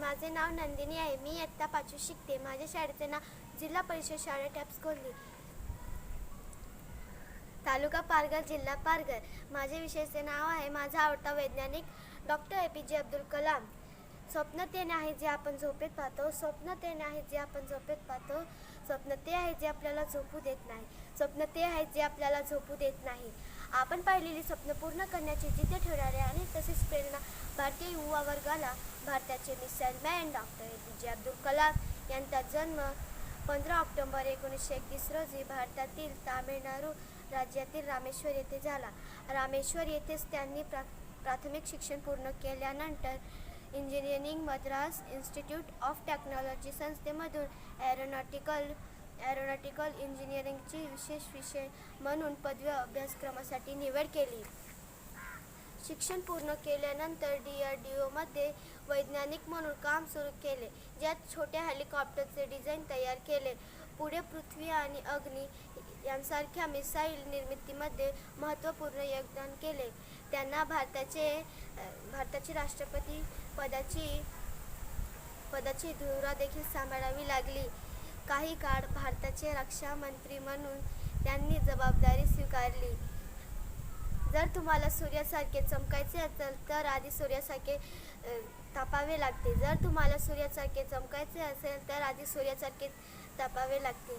माझे नाव नंदिनी आहे. मी आत्ता पाचवी शिकते. माझ्या शाळेचे नाव जिल्हा परिषद शाळा टॅप्स कोल्ली तालुका पारगर जिल्हा पारगर. माझे विषयाचे नाव आहे माझा आवडता वैज्ञानिक doctor A P J Abdul Kalam. स्वप्न ते नाही जे आपण झोपेत पाहतो. स्वप्न ते नाही जे आपण झोपेत पाहतो. स्वप्न ते आहे जे आपल्याला झोपू देत नाही. स्वप्न ते आहे जे आपल्याला झोपू देत नाही. आपण पाहिलेली स्वप्न पूर्ण करण्याची जिद्द ठेवणारे आणि तसेच प्रेरणा भारतीय युवा वर्गाला भारताचे missile man doctor A P J Abdul Kalam यांचा जन्म पंधरा ऑक्टोबर एकोणीसशे एकतीस रोजी भारतातील तामिळनाडू राज्यातील रामेश्वर येथे झाला. रामेश्वर येथेच त्यांनी प्रा प्राथमिक शिक्षण पूर्ण केल्यानंतर engineering Madras Institute of Technology संस्थेमधून ॲरोनॉटिकल ॲरोनॉटिकल इंजिनिअरिंगची विशेष विषय म्हणून पदवी अभ्यासक्रमासाठी निवड केली. शिक्षण पूर्ण केल्यानंतर डी आर डी ओमध्ये वैज्ञानिक म्हणून काम सुरू केले ज्यात छोट्या हेलिकॉप्टरचे डिझाईन तयार केले. पुढे पृथ्वी आणि अग्नी यांसारख्या मिसाईल निर्मितीमध्ये महत्त्वपूर्ण योगदान केले. त्यांना भारताचे भारताचे राष्ट्रपती पदाची पदाची धुरा देखील सांभाळावी लागली. काही काळ भारताचे रक्षा मंत्री म्हणून त्यांनी जबाबदारी स्वीकारली. जर तुम्हाला सूर्यासारखे चमकायचे असेल तर आधी सूर्यासारखे तापावे लागते. जर तुम्हाला सूर्यासारखे चमकायचे असेल तर आधी सूर्यासारखे तापावे लागते.